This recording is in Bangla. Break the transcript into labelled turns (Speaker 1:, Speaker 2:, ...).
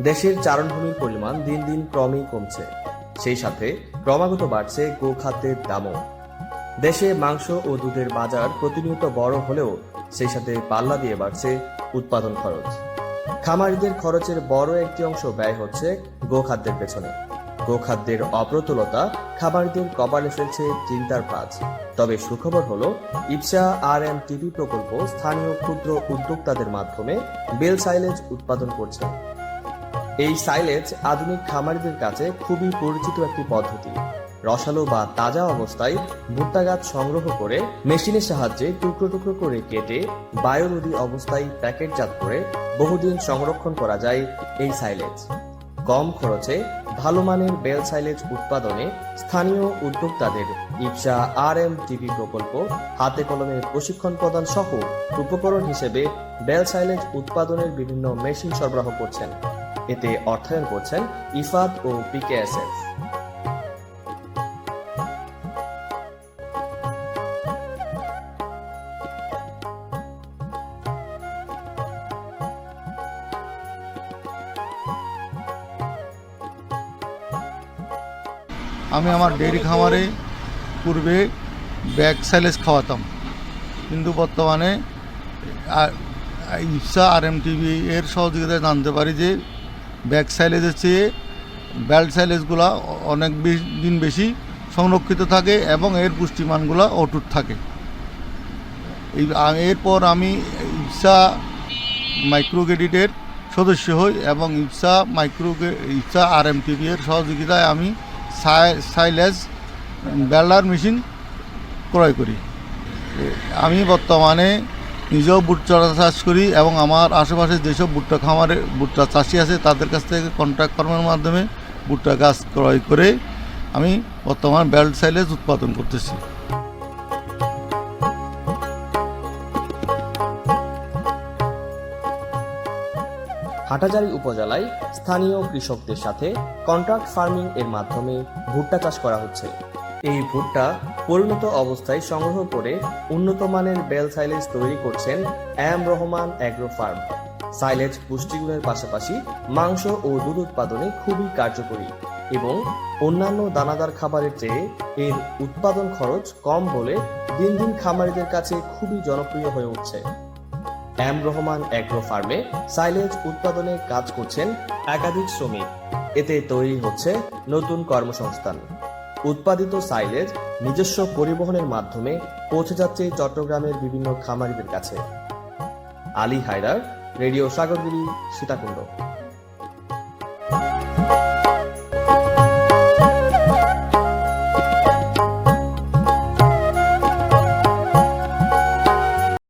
Speaker 1: দেশের চারণভূমির পরিমাণ দিন দিন ক্রমেই কমছে। সেই সাথে ক্রমাগত বাড়ছে গোখাদ্যের দামও। দেশে মাংস ও দুধের বাজার প্রতিনিয়ত বড় হলেও সেই সাথে পাল্লা দিয়ে বাড়ছে উৎপাদন খরচ। খামারিদের খরচের বড় একটি অংশ ব্যয় হচ্ছে গোখাদ্যের পেছনে। গোখাদ্যের অপ্রতুলতা খামারিদের কপালে ফেলছে চিন্তার পাঁচ তবে সুখবর হলো, ইপসা আর এম টিভি প্রকল্প স্থানীয় ক্ষুদ্র উদ্যোক্তাদের মাধ্যমে বেল সাইলেজ উৎপাদন করছে। এই সাইলেজ আধুনিক খামারিদের কাছে খুবই পরিচিত একটি পদ্ধতি। রসালো বা তাজা অবস্থায় ভুট্টা গাছ সংগ্রহ করে মেশিনের সাহায্যে টুকরো টুকরো করে কেটে বায়োরোধী অবস্থায় প্যাকেটজাত করে বহুদিন সংরক্ষণ করা যায় এই সাইলেজ কম খরচে ভালো মানের বেল সাইলেজ উৎপাদনে স্থানীয় উদ্যোক্তাদের ইপসা আর এম টিভি প্রকল্প, হাতে কলমে প্রশিক্ষণ প্রদান সহ উপকরণ হিসেবে বেল সাইলেজ উৎপাদনের বিভিন্ন মেশিন সরবরাহ করছেন। এতে অর্থায়ন করছেন ইফাদ ও পিকেএসএফ।
Speaker 2: আমি আমার ডেয়ারি খামারে পূর্বে ব্যাগ সাইলেজ খাওয়াতাম। কিন্তু বর্তমানে ইপসা আর এম টিভি এর সহযোগিতায় জানতে পারি যে ব্যাগ সাইলেজের চেয়ে বেল্ট সাইলেজগুলো অনেক দিন বেশি সংরক্ষিত থাকে এবং এর পুষ্টিমানগুলো অটুট থাকে। এই এরপর আমি ইপসা মাইক্রোগ্রেডিটের সদস্য হই এবং ইপসা মাইক্রো ইপসা আর এম এর সহযোগিতায় আমি সাই- সাইলেজ বেলার মেশিন ক্রয় করি। আমি বর্তমানে নিজেও ভুট্টা চাষ করি এবং আমার আশেপাশে যেসব ভুট্টা খামারে ভুট্টা চাষি আছে, তাদের কাছ থেকে কন্ট্রাক্ট কর্মের মাধ্যমে ভুট্টা গাছ ক্রয় করে আমি বর্তমান বেল্ট সাইলেজ উৎপাদন করতেছি।
Speaker 1: হাটাজারি উপজেলায় স্থানীয় কৃষকদের সাথে কন্ট্রাক্ট ফার্মিং এর মাধ্যমে ভুট্টা চাষ করা হচ্ছে। এই ভুট্টা পরিণত অবস্থায় সংগ্রহ করে উন্নত মানের বেল সাইলেজ তৈরি করছেন M Rahman agro farm. Silage পুষ্টিগুণের পাশাপাশি মাংস ও দুধ উৎপাদনে খুবই কার্যকরী এবং অন্যান্য দানাদার খাবারের চেয়ে এর উৎপাদন খরচ কম বলে দিন দিন খামারিদের কাছে খুবই জনপ্রিয় হয়ে উঠছে। এম রহমান অ্যাগ্রো ফার্মে সাইলেজ উৎপাদনে কাজ করছেন একাধিক শ্রমিক। এতে তৈরি হচ্ছে নতুন কর্মসংস্থান। উৎপাদিত সাইলেজ নিজস্ব পরিবহনের মাধ্যমে পৌঁছে যাচ্ছে চট্টগ্রামের বিভিন্ন খামারিদের কাছে। আলী হায়দার, রেডিও সাগরগিরি সীতাকুণ্ড।